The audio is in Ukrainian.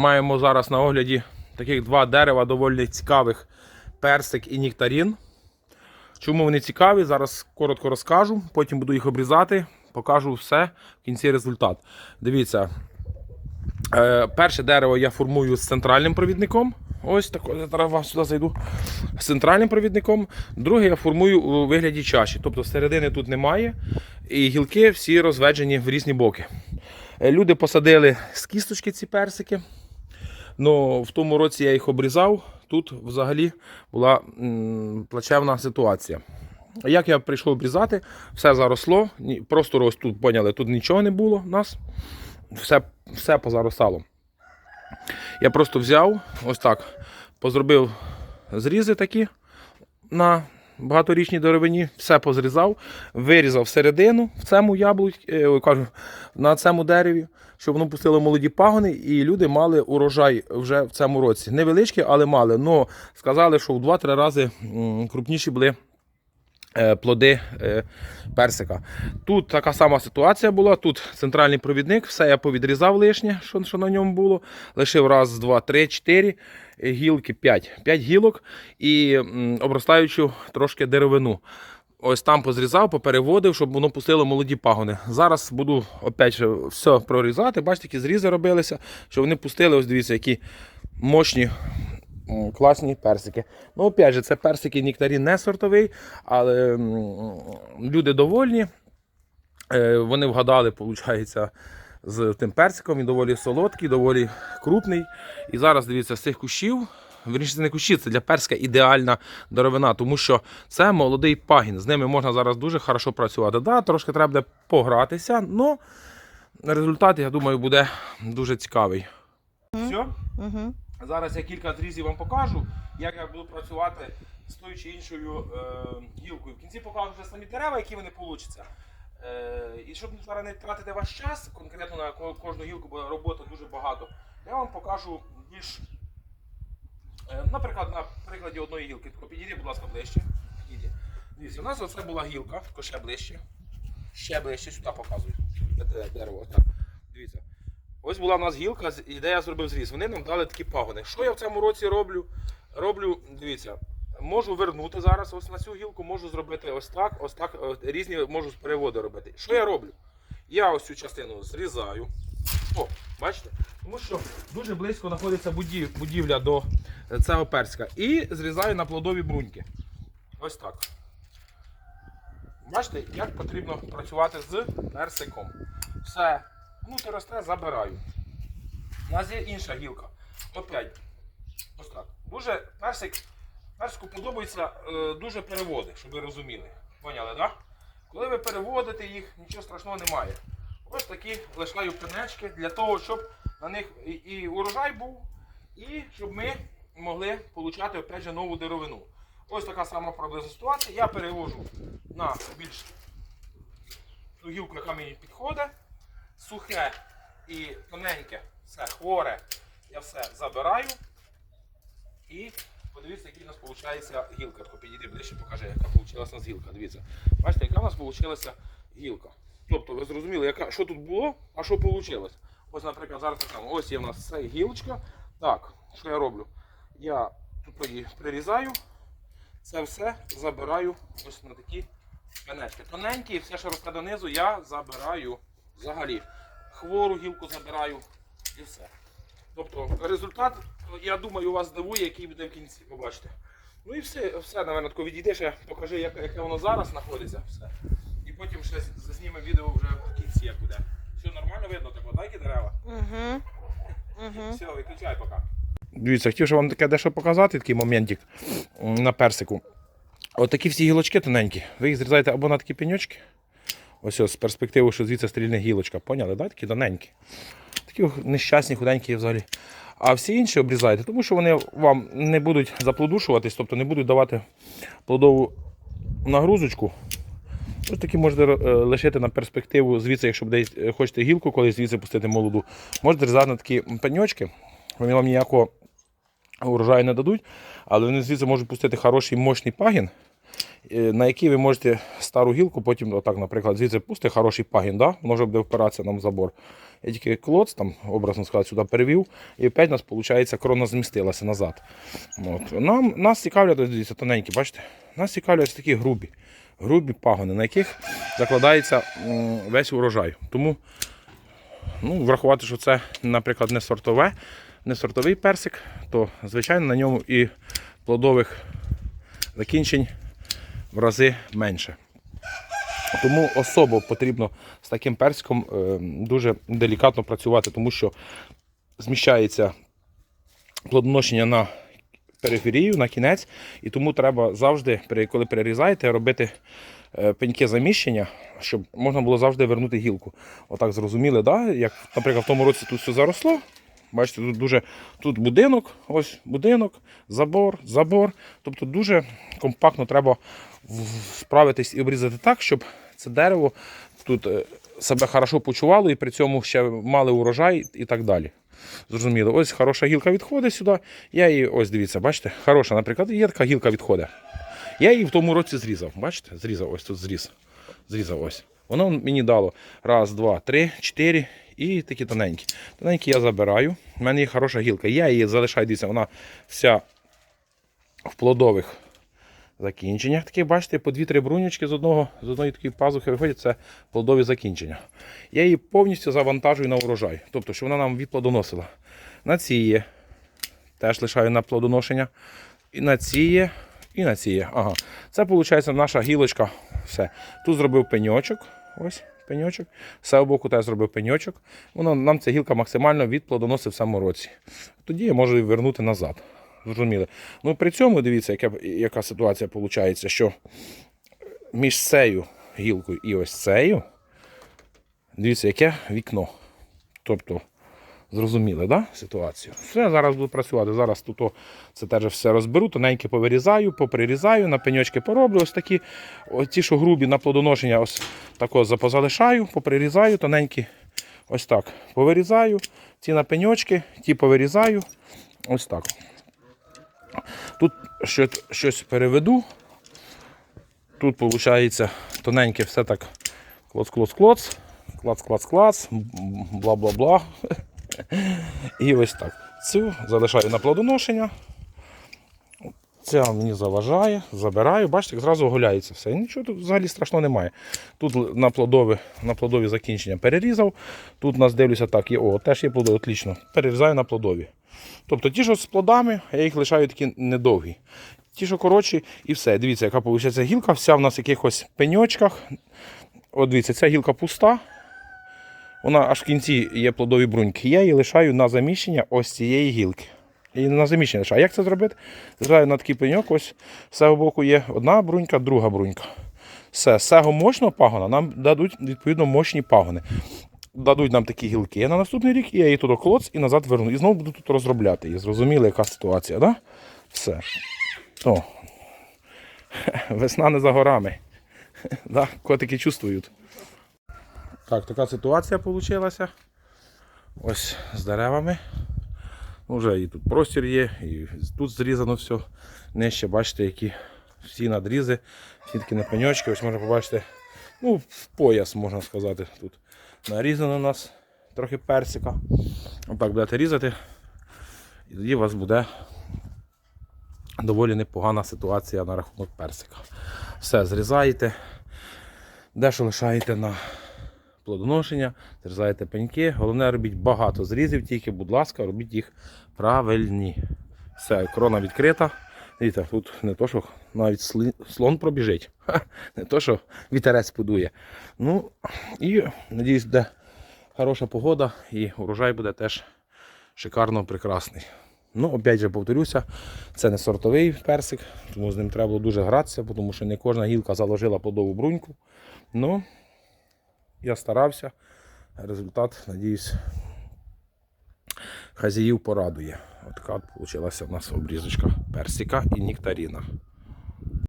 Маємо зараз на огляді таких два дерева доволі цікавих персик і нектарін. Чому вони цікаві? Зараз коротко розкажу, потім буду їх обрізати, покажу все в кінці результат. Дивіться, е, перше дерево я формую з центральним провідником. Ось так, я зараз сюди зайду. З центральним провідником. Друге я формую у вигляді чаші. Тобто середини тут немає. І гілки всі розведені в різні боки. Е, Люди посадили з кісточки ці персики. Ну, в тому році я їх обрізав. Тут взагалі була плачевна ситуація. Як я прийшов обрізати, все заросло. Просто ось тут поняли, тут нічого не було в нас. Все, все позаростало. Я просто взяв ось так, позробив зрізи такі на багаторічній деревині, все позрізав, вирізав середину в цьому яблуці, е, кажу, на цьому дереві, щоб воно пустило молоді пагони, і люди мали урожай вже в цьому році. Невеличкий, але мали. Но сказали, що в 2-3 рази крупніші були плоди е, персика. Тут така сама ситуація була. Тут центральний провідник, все я повідрізав лишнє, що, що на ньому було. Лишив раз, два, три, чотири е, гілки, п'ять. П'ять гілок і обростаючу трошки деревину. Ось там позрізав, попереводив, щоб воно пустило молоді пагони. Зараз буду опять все прорізати. Бачите, які зрізи робилися, щоб вони пустили, ось дивіться, які мощні класні персики. Ну, опять же, це персики нектарін не сортовий, але люди довольні. Е, Вони вгадали, виходить, з тим персиком. Він доволі солодкий, доволі крупний. І зараз дивіться, з цих кущів. Вірніше, це не кущі, це для перска ідеальна деревина, тому що це молодий пагін. З ними можна зараз дуже хорошо працювати. Да, трошки треба буде погратися, але результат, я думаю, буде дуже цікавий. Все? Угу. Зараз я кілька зрізів вам покажу, як я буду працювати з тою чи іншою е, гілкою. В кінці покажу вже самі дерева, які вони получаться. Е, і щоб зараз не тратити ваш час, конкретно на кожну гілку, бо роботи дуже багато, я вам покажу більш. Е, наприклад, на прикладі одної гілки. Підійди, будь ласка, ближче. Підійди. Дивіться, у нас оце була гілка, ще ближче. Ще ближче, сюди показую. Дерево. Дивіться. Ось була в нас гілка, і де я зробив зріз. Вони нам дали такі пагони. Що я в цьому році роблю? Роблю, дивіться, можу вернути зараз ось на цю гілку, можу зробити ось так, ось так, е, різні можу переводи робити. Що я роблю? Я ось цю частину зрізаю. О, бачите? Тому що дуже близько знаходиться будів- будівля до е, цього перська. І зрізаю на плодові бруньки. Ось так. Бачите, як потрібно працювати з персиком. Все, внутрі росте, забираю. У нас є інша гілка. Опять. Ось так. Дуже персик, персику подобається е, дуже переводи, щоб ви розуміли. Поняли. Да? Коли ви переводите їх, нічого страшного немає. Ось такі лишаю пенечки для того, щоб на них і, і урожай був, і щоб ми могли отримати опять же, нову деревину. Ось така сама приблизна ситуація. Я перевожу на більш гілку, яка мені підходить. Сухе і тоненьке, все хворе, я все забираю. І подивіться, який у нас виходить гілка. Тако підійди ближче, покажи, яка вийшла нас гілка. Дивіться. Бачите, яка у нас вийшла гілка. Тобто, ви зрозуміли, яка, що тут було, а що вийшло. Ось, наприклад, зараз так само. Ось є в нас ця гілочка. Так, що я роблю? Я тут її прирізаю, це все забираю ось на такі пенечки. Тоненькі, все, що росте донизу, я забираю взагалі. Хвору гілку забираю і все. Тобто результат, я думаю, вас здивує, який буде в кінці, побачите. Ну і все, все, напевно, тако відійди, ще покажи, як, яке воно зараз знаходиться. Все. І потім ще з- зазнімемо відео вже в кінці, як буде. Все нормально видно, так отакі дерева. Угу. Угу. Все, виключай поки. Дивіться, хотів ще вам таке дещо показати, такий моментик на персику. От всі гілочки тоненькі. Ви їх зрізаєте або на такі пеньочки. Ось ось з перспективи, що звідси стрільне гілочка. Поняли, да? такі тоненькі. Такі нещасні, худенькі взагалі. А всі інші обрізайте, тому що вони вам не будуть заплодушуватись, тобто не будуть давати плодову нагрузочку. Ось такі можете е, лишити на перспективу, звідси, якщо десь е, хочете гілку, колись звідси пустити молоду. Можете різати на такі пеньочки. Вони вам ніякого урожаю не дадуть, але вони звідси можуть пустити хороший мощний пагін, на який ви можете стару гілку, потім, отак, наприклад, звідси пустити хороший пагін, да? воно вже буде впиратися нам в забор. Я тільки клоц, там, образно сказати, сюди перевів, і опять у нас, виходить, крона змістилася назад. От. Нам, нас цікавлять, дивіться, тоненькі, бачите? Нас цікавлять такі грубі, грубі пагони, на яких закладається весь урожай. Тому ну, врахувати, що це, наприклад, не сортове, не сортовий персик, то звичайно на ньому і плодових закінчень в рази менше. Тому особо потрібно з таким персиком е, дуже делікатно працювати, тому що зміщається плодоношення на периферію, на кінець, і тому треба завжди, коли перерізаєте, робити е, пеньке заміщення, щоб можна було завжди вернути гілку. Отак зрозуміли, да? як, наприклад, в тому році тут все заросло. Бачите, тут дуже тут будинок, ось будинок, забор, забор. Тобто дуже компактно треба справитись і обрізати так, щоб це дерево тут е, себе хорошо почувало і при цьому ще мали урожай і так далі. Зрозуміло, ось хороша гілка відходить сюди. Я її, ось дивіться, бачите, хороша, наприклад, є така гілка відходить. Я її в тому році зрізав. Бачите? Зрізав, ось тут зріз. Зрізав ось. Воно мені дало раз, два, три, чотири і такі тоненькі. Тоненькі я забираю. У мене є хороша гілка. Я її залишаю, дивіться, вона вся в плодових закінченнях. Такі, бачите, по дві-три брунючки з одного, з одної такої пазухи виходять, це плодові закінчення. Я її повністю завантажую на урожай. Тобто, що вона нам відплодоносила. На ці є. Теж лишаю на плодоношення. І на ці є, і на ці є. Ага. Це виходить наша гілочка. Все. Тут зробив пеньочок. Ось пеньочок. З цього боку зробив пеньочок. Воно, нам ця гілка максимально відплодоносить в самому році. Тоді я можу її вернути назад. Зрозуміли. Ну при цьому дивіться, яка, яка ситуація виходить, що між цією гілкою і ось цією. Дивіться, яке вікно. Тобто, зрозуміли, да, ситуацію? Все, зараз буду працювати. Зараз тут це теж все розберу, тоненьке повирізаю, поприрізаю, на пеньочки пороблю. Ось такі, ті, що грубі на плодоношення, ось тако позалишаю, поприрізаю, тоненькі, ось так. Повирізаю, ці на пеньочки, ті повирізаю. Ось так. Тут щось, щось переведу. Тут, виходить, тоненьке все так клоц-клоц-клоц, клац-клац-клац, бла-бла-бла. І ось так. Цю залишаю на плодоношення. Ця мені заважає, забираю, бачите, як зразу оголяється все. Нічого тут взагалі страшного немає. Тут на плодові, на плодові закінчення перерізав. Тут нас дивлюся так, є, о, теж є плодові, отлично. Перерізаю на плодові. Тобто ті, що з плодами, я їх лишаю такі недовгі. Ті, що коротші, і все. Дивіться, яка виходить гілка, вся в нас в якихось пеньочках. От дивіться, ця гілка пуста. Вона аж в кінці є плодові бруньки. Я її лишаю на заміщення ось цієї гілки. І на заміщення лишаю. Як це зробити? Лишаю на такий пеньок, ось з цього боку є одна брунька, друга брунька. Все, з цього мощного пагона нам дадуть відповідно мощні пагони. Дадуть нам такі гілки на наступний рік, і я її туди клоц і назад верну. І знову буду тут розробляти. І зрозуміли, яка ситуація, да? Все. О. Весна не за горами. Да? Котики чувствують. Так, така ситуація вийшла. Ось з деревами. Ну, Вже і тут простір є, і тут зрізано все. Нижче, бачите, які всі надрізи, всі такі на пеньочки. Ось можна побачити, ну, в пояс, можна сказати, тут нарізано у нас трохи персика. Отак будете різати. І тоді у вас буде доволі непогана ситуація на рахунок персика. Все, зрізаєте. Дещо лишаєте на плодоношення, зрізаєте пеньки. Головне, робіть багато зрізів, тільки, будь ласка, робіть їх правильні. Все, крона відкрита. Дивіться, тут не то, що навіть слон пробіжить. Ха, не то, що вітерець подує. Ну, і надіюсь, буде хороша погода і урожай буде теж шикарно прекрасний. Ну, опять же повторюся, це не сортовий персик, тому з ним треба було дуже гратися, тому що не кожна гілка заложила плодову бруньку. Ну, я старався. Результат, надіюсь, хазяїв порадує. От така вийшла у нас обрізочка персика і нектаріна.